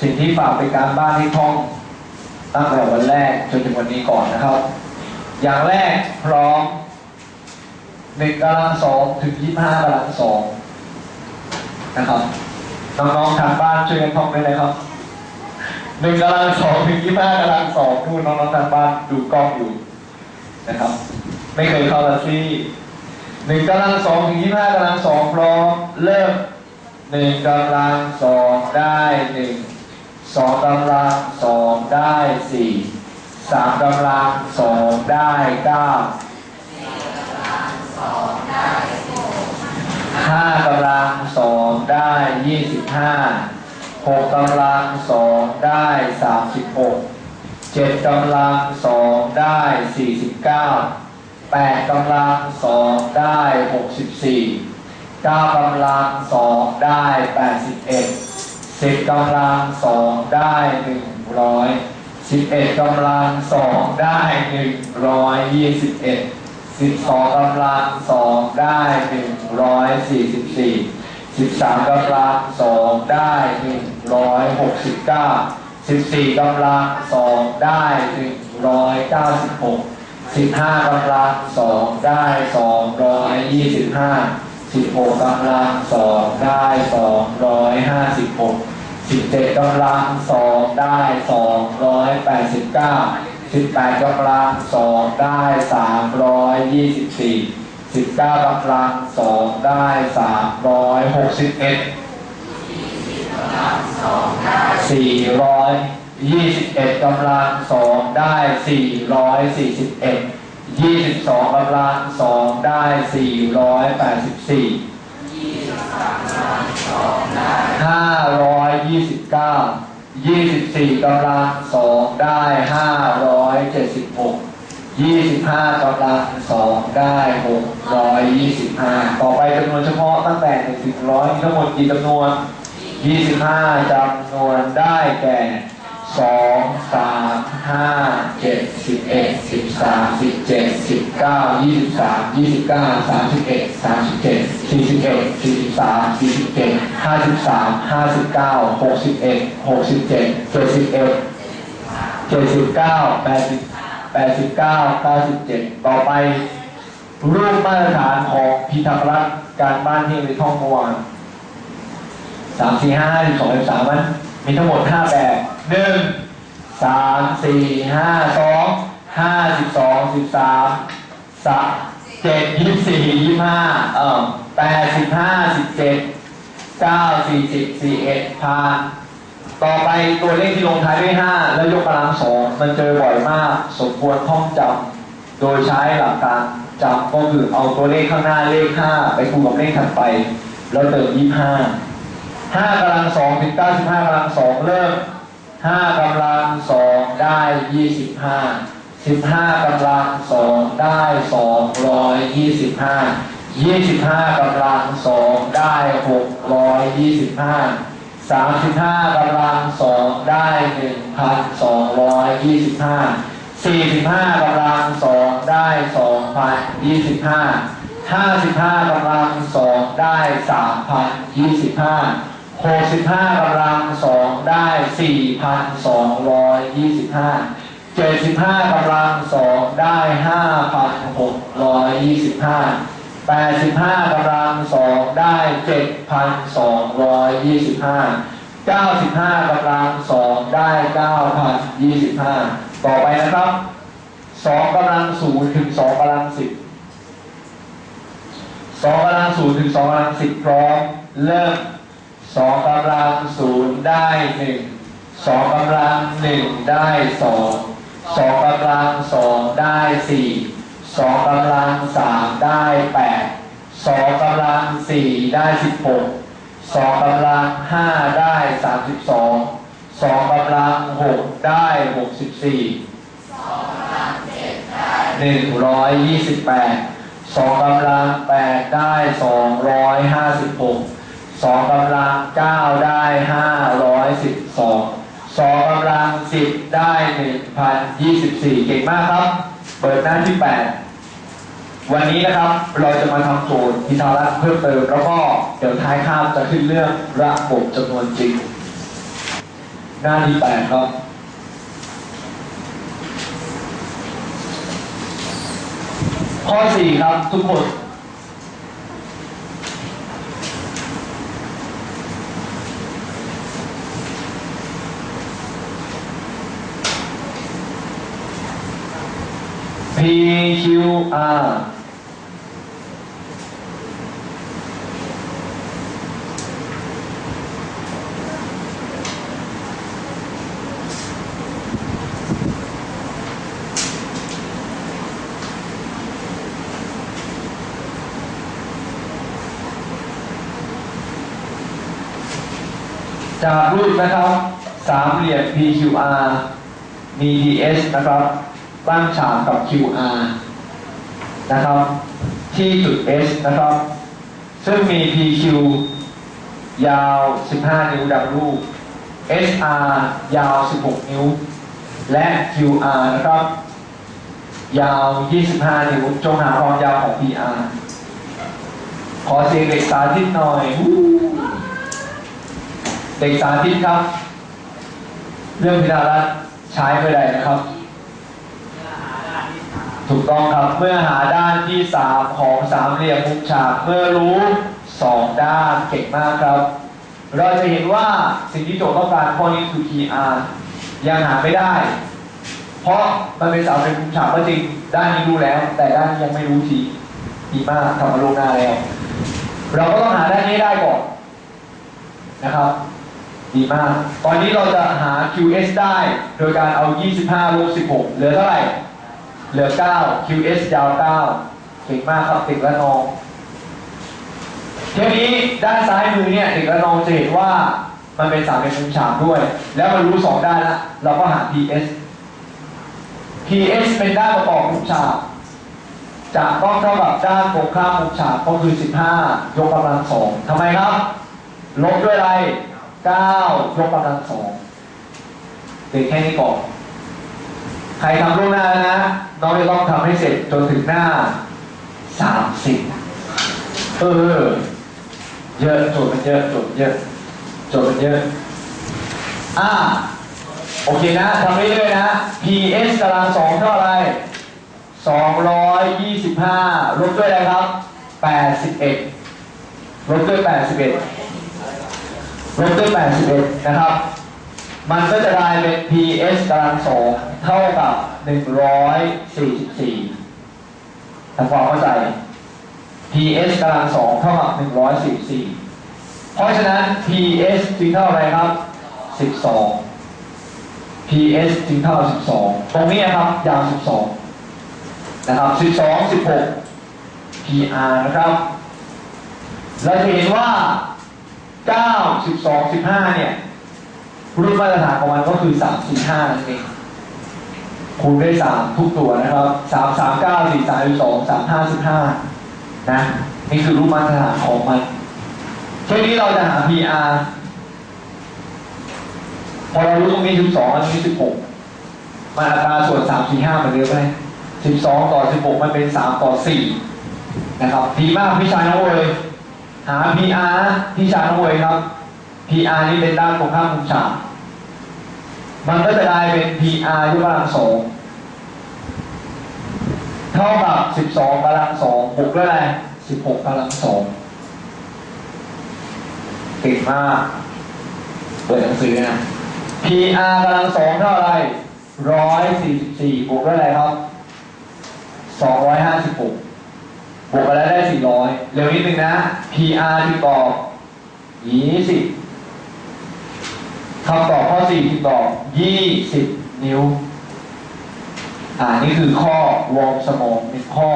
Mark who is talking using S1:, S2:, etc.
S1: สิ่งที่ฝากเป็นการบ้านที่ท่องตั้งแต่วันแรกจนถึงวันนี้ก่อนนะครับ อย่างแรกพร้อมหนึ่งกำลังสองถึงยี่ห้ากำลังสองนะครับน้องๆทางบ้านช่วยกันท่องได้เลยครับหนึ่งกำลังสองถึงยี่ห้ากำลังสองดูน้องๆทางบ้านดูกล้องอยู่นะครับ ไม่เคยเข้าละซี่หนึ่งกำลังสองถึงยี่ห้ากำลังสองพร้อมเริ่มหนึ่งกำลังสองได้หนึ่ง สองกำลังสองได้สี่สามกำลังสองได้เก้าห้ากำลังสองได้ยี่สิบห้าหกกำลังสองได้สามสิบหกเจ็ดกำลังสองได้สี่สิบเก้าแปดกำลังสองได้หกสิบสี่เก้ากำลังสองได้แปดสิบเอ็ด สิบกำลังสองได้หนึ่งร้อยสิบเอ็ดกำลังสองได้หนึ่งร้อยยี่สิบเอ็ดสิบสองกำลังสองได้หนึ่งร้อยสี่สิบสี่สิบสามกำลังสองได้หนึ่งร้อยหกสิบเก้าสิบสี่กำลังสองได้หนึ่งร้อยเก้าสิบหกสิบห้ากำลังสองได้สองร้อยยี่สิบห้า สิบหกกำลังสองได้สองร้อยห้าสิบหกสิบเจ็ดกำลังสองได้สองร้อยแปดสิบเก้าสิบแปดกำลังสองได้สามร้อยยี่สิบสี่สิบเก้ากำลังสองได้สามร้อยหกสิบเอ็ดสี่ร้อยยี่สิบเอ็ดกำลังสองได้สี่ร้อยสี่สิบเอ็ด ยี่สิบสองกำลังสองได้สี่ร้อยแปดสิบสี่ห้าร้อยยี่สิบเก้ายี่สิบสี่กำลังสองได้ห้าร้อยเจ็ดสิบหกยี่สิบห้ากำลังสองได้หกร้อยยี่สิบห้าต่อไปจำนวนเฉพาะตั้งแต่หนึ่งถึงร้อยทั้งหมดกี่จำนวนยี่สิบห้าจำนวนได้แก่ สองสามห้าเจ็ดสิบเอ็ดสิบสามสิบเจ็ดสิบเก้ายี่สิบสามยี่สิบเก้าสามสิบเอ็ดสามสิบเจ็ดสี่สิบเอ็ดสี่สิบสามสี่สิบเจ็ดห้าสิบสามห้าสิบเก้าหกสิบเอ็ดหกสิบเจ็ดเจ็ดสิบเอ็ดเจ็ดสิบเก้าแปดสิบแปดสิบเก้าเก้าสิบเจ็ดต่อไปรูปมาตรฐานของพิทักษ์รักษ์การบ้านที่ในท่องเมื่อวานสามสี่ห้าสิบสองสิบสามมันมีทั้งหมดห้าแบบ หนึ่งสามสี่ห้าสองห้าสิบสองสิบสามสามเจ็ดยี่สิบสี่ยี่ห้าเอ่อแปดสิบห้าสิบเจ็ดเก้าสี่สิบสี่เอ็ดพานต่อไปตัวเลขที่ลงท้ายด้วย5แล้วยกกำลังสองมันเจอบ่อยมาก สมควรท่องจำโดยใช้หลักการจำก็คือเอาตัวเลขข้างหน้าเลข5ไปคูณกับเลขถัดไป แล้วเติม25 5กำลังสองถึง95กำลังสองเริ่ม 5กำลังสองได้25 15กำลังสองได้225 25กำลังสองได้625สามสิบห้ากำลังสองได้หนึ่งพันสองร้อยยี่สิบห้าสี่สิบห้ากำลังสองได้สองพันยี่สิบห้าห้าสิบห้ากำลังสองได้สามพันยี่สิบห้า หกสิบห้ากำลังสองได้สี่พันสองร้อยยี่สิบห้าเจ็ดสิบห้ากำลังสองได้ห้าพันหกร้อยยี่สิบห้าแปดสิบห้ากำลังสองได้เจ็ดพันสองร้อยยี่สิบห้าเก้าสิบห้ากำลังสองได้เก้าพันยี่สิบห้าต่อไปนะครับสองกำลังศูนย์ถึงสองกำลังสิบสองกำลังศูนย์ถึงสองกำลังสิบพร้อมเริ่ม สองกำลังศูนย์ได้หนึ่งสองกำลังหนึ่งได้สองสองกำลังสองได้สี่สองกำลังสามได้แปดสองกำลังสี่ได้สิบหกสองกำลังห้าได้สามสิบสองสองกำลังหกได้หกสิบสี่หนึ่งร้อยยี่สิบแปดสองกำลังแปดได้สองร้อยห้าสิบหก สองกำลังเก้าได้ห้าร้อยสิบสองสองกำลังสิบได้หนึ่งพันยี่สิบสี่เก่งมากครับ เปิดหน้าที่8วันนี้นะครับเราจะมาทำโจทย์พิธารักษ์เพิ่มเติมแล้วก็เดี๋ยวท้ายคาบจะขึ้นเรื่องระบบจำนวนจริง หน้าที่แปดครับข้อสี่ครับทุกคน PQR จากรูปนะครับ สามเหลี่ยม PQR มี DS นะครับ ตั้งฉากกับ QR นะครับ ที่จุด S นะครับ ซึ่งมี PQ ยาว 15 นิ้วดังรูป SR ยาว 16 นิ้ว และ QR นะครับ ยาว 25 นิ้ว จงหาความยาวของ PR ขอเสียงเด็กสาธิตหน่อย เด็กสาธิตครับ เรื่องพิธารัตน์ใช้ไปได้นะครับ ถูกต้องครับเมื่อหาด้านที่สามของสามเหลี่ยมมุมฉากเมื่อรู้สองด้านเก่งมากครับ เราจะเห็นว่าสิ่งที่โจทย์ต้องการข้อนี้คือ PR ยังหาไม่ได้ เพราะมันเป็นสามเหลี่ยมมุมฉากก็จริงด้านนี้รู้แล้ว แต่ด้านนี้ยังไม่รู้ทีดีมากทำมาลงหน้าแล้วเราก็ต้องหาด้านนี้ได้ก่อนนะครับ ดีมาก ตอนนี้เราจะหา QS ได้ โดยการเอา 25ลบ16 เหลือเท่าไหร่ เหลือ 9 QS ยาว 9 เก่งมากครับติดและนอง เทีนี้ด้านซ้ายมือเนี่ยติดและนองจะเห็นว่ามันเป็นสามเป็นมุมฉากด้วย แล้วมันรู้สองด้านแล้วเราก็หา PS PS เป็นด้านประกอบมุมฉากจะต้องเท่ากับด้านตรงข้ามมุมฉากก็คือ 15 ยกกำลังสองทำไมครับ ลบด้วยอะไร9ยกกำลังสองเด็กแค่นี้ก่อน ใครทำล่วงหน้าแล้วนะ น้องจะต้องทำให้เสร็จจนถึงหน้า30เออ เยอะจทย์มันเยอะจทย์มันเยอะจทย์มันเยอะ อ่า โอเคนะทำเรื่อยๆนะ PS กำลังสองเท่าไหร่225ลบด้วยอะไรครับ81ลบด้วย81ลบด้วย81นะครับ มันก็จะกลายเป็น PS กำลังสองเท่ากับ 144ทำความเข้าใจ PS กำลังสองเท่ากับ144 เพราะฉะนั้น PS จึงเท่าไรครับ 12 PS จึงเท่า 12 ตรงนี้นะครับยาว 12 นะครับ 12 16 PR นะครับ เราจะเห็นว่า 9 12 15 เนี่ยรุ่นมาตรฐานของมันก็คือ 3 4 5นั่นเอง คูณด้วย 3 ทุกตัวนะครับ 3 3 9 4 3 2 3 5 15 นะ นี่คือรูปมาตรฐานของมันทีนี้เราจะหา PR พอเรารู้ตรงนี้ 12 อันนี้ 16 มันอัตราส่วน 3 4 5เหมือนเดิมไหม12 ต่อ 16 มันเป็น 3 ต่อ 4 นะครับ ดีมากพี่ชายน้องเวยหา PR พี่ชายน้องเวยครับ PR นี่เป็นด้านตรงข้ามมุมฉาก มันก็จะกลายเป็น PR ยกกำลังสองเท่ากับ 12กำลังสองบวกด้วยอะไร16กำลังสองเก่งมากเปิดหนังสือนะ PR กำลังสองเท่าไหร่144บวกด้วยอะไรครับ256บวกไปแล้วได้400เร็วนิดนึงนะ PR ที่ตอบ20 คำตอบข้อ4ที่ตอบ20นิ้ว อ่า นี่คือข้อวอร์มสมองหนึ่งข้อ